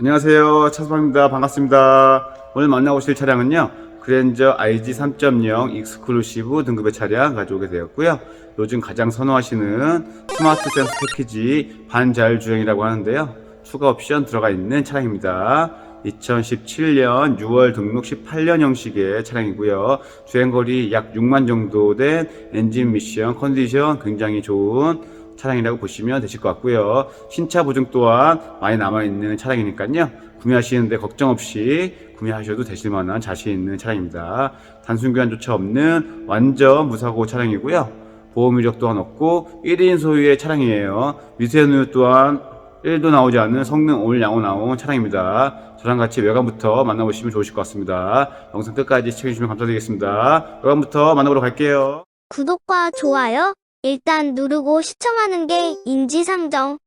안녕하세요. 차수방입니다. 반갑습니다. 오늘 만나보실 차량은요. 그랜저 IG 3.0 익스클루시브 등급의 차량 가져오게 되었고요. 요즘 가장 선호하시는 스마트 센스 패키지 반자율주행이라고 하는데요. 추가 옵션 들어가 있는 차량입니다. 2017년 6월 등록 18년 형식의 차량이고요. 주행거리 약 6만 정도 된 엔진 미션 컨디션 굉장히 좋은 차량이라고 보시면 되실 것 같고요. 신차 보증 또한 많이 남아있는 차량이니까요. 구매하시는데 걱정 없이 구매하셔도 되실 만한 자신 있는 차량입니다. 단순 교환조차 없는 완전 무사고 차량이고요. 보험 이력 또한 없고 1인 소유의 차량이에요. 미세누 또한 1도 나오지 않는 성능 올 양호 나온 차량입니다. 저랑 같이 외관부터 만나보시면 좋으실 것 같습니다. 영상 끝까지 시청해주시면 감사드리겠습니다. 외관부터 만나보러 갈게요. 구독과 좋아요 일단 누르고 시청하는 게 인지상정.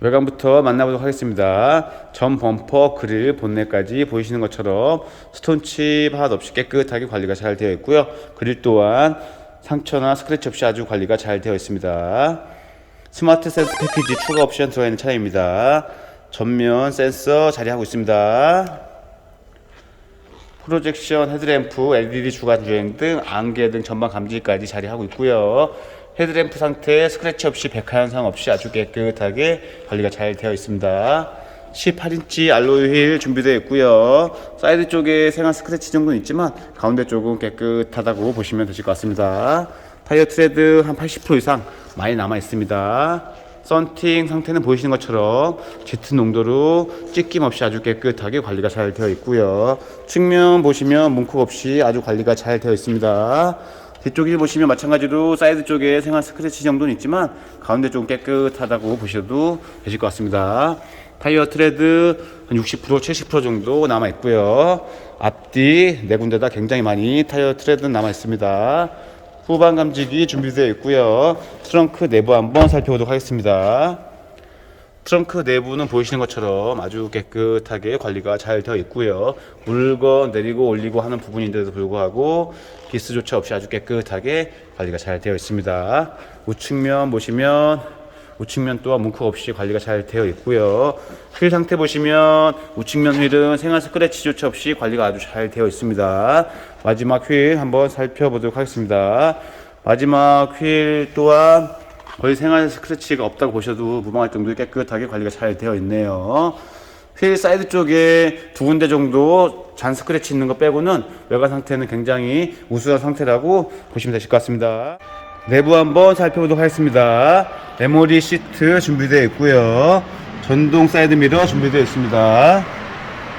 외관부터 만나보도록 하겠습니다. 전 범퍼, 그릴, 본넷까지 보이시는 것처럼 스톤칩 하나도 없이 깨끗하게 관리가 잘 되어 있고요. 그릴 또한 상처나 스크래치 없이 아주 관리가 잘 되어 있습니다. 스마트 센서 패키지 추가 옵션 들어 있는 차량입니다. 전면 센서 자리하고 있습니다. 프로젝션 헤드램프, LED 주간 주행 등 안개 등 전방 감지까지 자리하고 있고요. 헤드램프 상태 스크래치 없이 백화 현상 없이 아주 깨끗하게 관리가 잘 되어 있습니다. 18인치 알로이 휠 준비되어 있고요. 사이드 쪽에 생활 스크래치 정도는 있지만 가운데 쪽은 깨끗하다고 보시면 되실 것 같습니다. 타이어 트레드 한 80% 이상 많이 남아 있습니다. 썬팅 상태는 보이시는 것처럼 짙은 농도로 찢김 없이 아주 깨끗하게 관리가 잘 되어 있고요. 측면 보시면 문콕 없이 아주 관리가 잘 되어 있습니다. 뒤쪽을 보시면 마찬가지로 사이드 쪽에 생활 스크래치 정도는 있지만 가운데 좀 깨끗하다고 보셔도 되실 것 같습니다. 타이어 트레드 한 60% 70% 정도 남아 있고요. 앞뒤 네 군데 다 굉장히 많이 타이어 트레드는 남아 있습니다. 후방 감지기 준비되어 있고요. 트렁크 내부 한번 살펴보도록 하겠습니다. 트렁크 내부는 보이시는 것처럼 아주 깨끗하게 관리가 잘 되어 있고요. 물건 내리고 올리고 하는 부분인데도 불구하고 기스조차 없이 아주 깨끗하게 관리가 잘 되어 있습니다. 우측면 보시면 우측면 또한 문콕 없이 관리가 잘 되어 있고요. 휠 상태 보시면 우측면 휠은 생활 스크래치조차 없이 관리가 아주 잘 되어 있습니다. 마지막 휠 한번 살펴보도록 하겠습니다. 마지막 휠 또한 거의 생활 스크래치가 없다고 보셔도 무방할 정도로 깨끗하게 관리가 잘 되어 있네요. 휠 사이드 쪽에 두 군데 정도 잔 스크래치 있는 거 빼고는 외관 상태는 굉장히 우수한 상태라고 보시면 되실 것 같습니다. 내부 한번 살펴보도록 하겠습니다. 메모리 시트 준비되어 있고요. 전동 사이드 미러 준비되어 있습니다.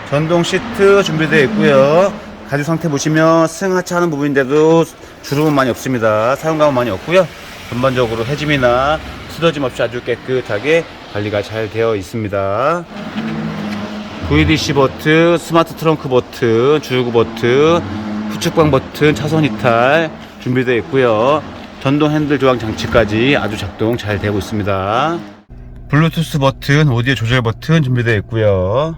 전동 시트 준비되어 있고요. 가죽 상태 보시면 승하차하는 부분인데도 주름은 많이 없습니다. 사용감은 많이 없고요. 전반적으로 해짐이나 쓰러짐 없이 아주 깨끗하게 관리가 잘 되어 있습니다. VDC 버튼, 스마트 트렁크 버튼, 주유구 버튼, 후측방 버튼, 차선 이탈 준비되어 있고요. 전동 핸들 조항 장치까지 아주 작동 잘 되고 있습니다. 블루투스 버튼, 오디오 조절 버튼 준비되어 있고요.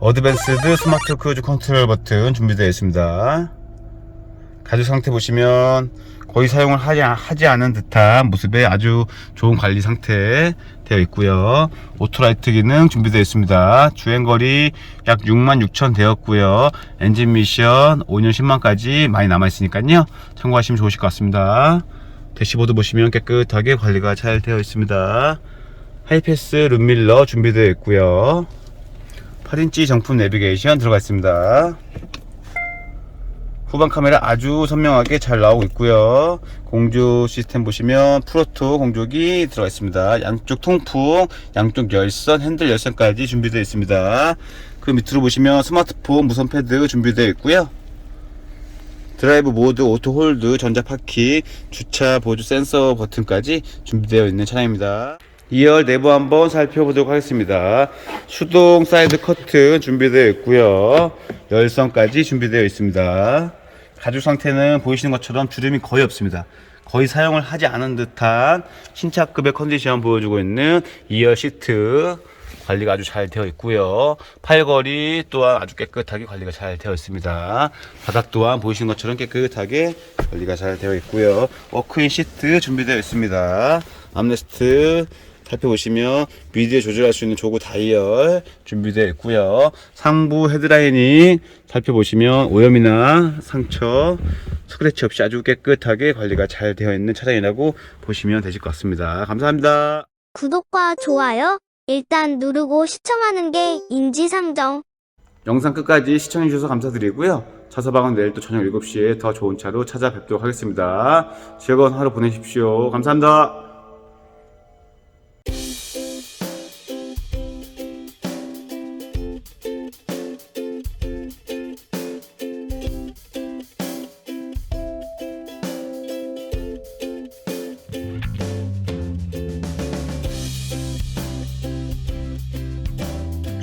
어드밴스드 스마트 크루즈 컨트롤 버튼 준비되어 있습니다. 가죽 상태 보시면 거의 사용을 하지, 하지 않은 듯한 모습의 아주 좋은 관리 상태 되어 있고요. 오토라이트 기능 준비되어 있습니다. 주행거리 약 6만 6천 되었고요. 엔진 미션 5년 10만까지 많이 남아 있으니까요. 참고하시면 좋으실 것 같습니다. 대시보드 보시면 깨끗하게 관리가 잘 되어 있습니다. 하이패스 룸밀러 준비되어 있고요. 8인치 정품 내비게이션 들어가 있습니다. 후방 카메라 아주 선명하게 잘 나오고 있고요. 공조 시스템 보시면 프로토 공조기 들어가 있습니다. 양쪽 통풍, 양쪽 열선, 핸들 열선까지 준비되어 있습니다. 그 밑으로 보시면 스마트폰 무선 패드 준비되어 있고요. 드라이브 모드, 오토 홀드, 전자 파킹, 주차 보조 센서 버튼까지 준비되어 있는 차량입니다. 2열 내부 한번 살펴보도록 하겠습니다. 수동 사이드 커튼 준비되어 있고요. 열선까지 준비되어 있습니다. 가죽 상태는 보이시는 것처럼 주름이 거의 없습니다. 거의 사용을 하지 않은 듯한 신차급의 컨디션 보여주고 있는 2열 시트 관리가 아주 잘 되어 있고요. 팔걸이 또한 아주 깨끗하게 관리가 잘 되어 있습니다. 바닥 또한 보이시는 것처럼 깨끗하게 관리가 잘 되어 있고요. 워크인 시트 준비되어 있습니다. 암레스트 살펴보시면 미디어 조절할 수 있는 조구 다이얼 준비되어 있고요. 상부 헤드라이닝 살펴보시면 오염이나 상처, 스크래치 없이 아주 깨끗하게 관리가 잘 되어 있는 차량이라고 보시면 되실 것 같습니다. 감사합니다. 구독과 좋아요 일단 누르고 시청하는 게 인지상정. 영상 끝까지 시청해주셔서 감사드리고요. 차서방은 내일 또 저녁 7시에 더 좋은 차로 찾아뵙도록 하겠습니다. 즐거운 하루 보내십시오. 감사합니다.